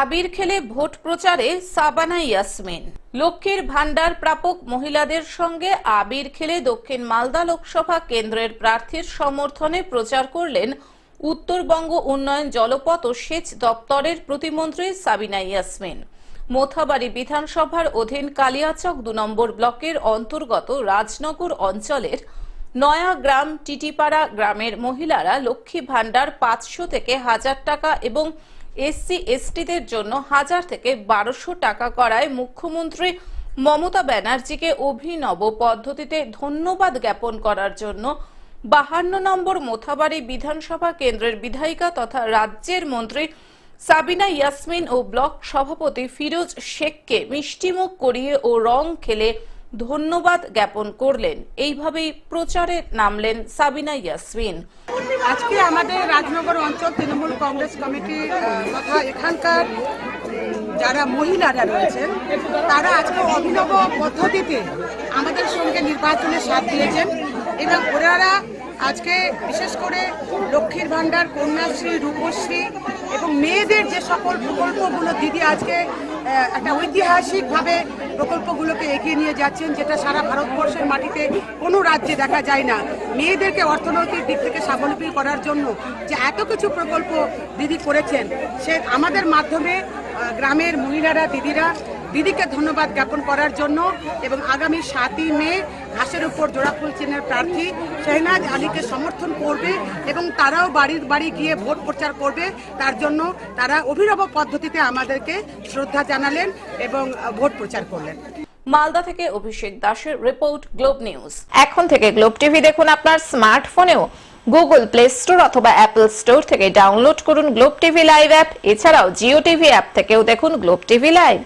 আবির খেলে ভোট প্রচারে সাবানা ইয়াসমিন। লক্ষ্মীর ভান্ডার প্রাপক মহিলাদের সঙ্গে আবির খেলে দক্ষিণ মালদা লোকসভা কেন্দ্রের প্রার্থীর সমর্থনে প্রচার করলেন উত্তরবঙ্গ উন্নয়ন জলপথ ও সেচ দপ্তরের প্রতিমন্ত্রী সাবিনা ইয়াসমিন। মোথাবাড়ি বিধানসভার অধীন কালিয়াচক দু নম্বর ব্লকের অন্তর্গত রাজনগর অঞ্চলের নয়া গ্রাম টিটিপাড়া গ্রামের মহিলারা লক্ষ্মী ভান্ডার পাঁচশো থেকে হাজার টাকা এবং এসসি, এসটিদের জন্য হাজার থেকে বারোশো টাকা করায় মুখ্যমন্ত্রী মমতা ব্যানার্জিকে অভিনব পদ্ধতিতে ধন্যবাদ জ্ঞাপন করার জন্য বাহান্ন নম্বর মোথাবাড়ি বিধানসভা কেন্দ্রের বিধায়িকা তথা রাজ্যের মন্ত্রী সাবিনা ইয়াসমিন ও ব্লক সভাপতি ফিরোজ শেখকে মিষ্টিমুখ করিয়ে ও রং খেলে ধন্যবাদ জ্ঞাপন করলেন। এইভাবেই প্রচারে নামলেন সাবিনা ইয়াসমিন। আজকে আমাদের রাজনগর অঞ্চল তৃণমূল কংগ্রেস কমিটি তথা এখানকার যারা মহিলারা রয়েছেন, তারা আজকে অভিনব পদ্ধতিতে আমাদের সঙ্গে নির্বাচনে সাথ দিয়েছেন এবং ওনারা আজকে বিশেষ করে লক্ষ্মীর ভাণ্ডার, কন্যাশ্রী, রূপশ্রী এবং মেয়েদের যে সকল প্রকল্পগুলো দিদি আজকে একটা ঐতিহাসিকভাবে প্রকল্পগুলোকে এগিয়ে নিয়ে যাচ্ছেন, যেটা সারা ভারতবর্ষের মাটিতে কোনো রাজ্যে দেখা যায় না। মেয়েদেরকে অর্থনৈতিক দিক থেকে স্বাবলম্বী করার জন্য যে এত কিছু প্রকল্প দিদি করেছেন, সে আমাদের মাধ্যমে গ্রামের মহিলারা, দিদিরা, দিদিকে ধন্যবাদ জ্ঞাপন করার জন্য এবং আগামী সাতই মে ঘাসের উপর জোড়াফুল চিহ্নের প্রার্থী শেহনাজ আলীকে সমর্থন করবে এবং তারাও বাড়ির বাড়ি গিয়ে ভোট প্রচার করবে। তার জন্য তারা অভিনব পদ্ধতিতে আমাদেরকে শ্রদ্ধা জানালেন এবং ভোট প্রচার করলেন। মালদা থেকে অভিষেক দাসের রিপোর্ট গ্লোব নিউজ। এখন থেকে গ্লোব টিভি দেখুন আপনার স্মার্টফোনেও। গুগল প্লে স্টোর অথবা অ্যাপল স্টোর থেকে ডাউনলোড করুন গ্লোব টিভি লাইভ অ্যাপ। এছাড়াও জিও টিভি অ্যাপ থেকেও দেখুন গ্লোব টিভি লাইভ।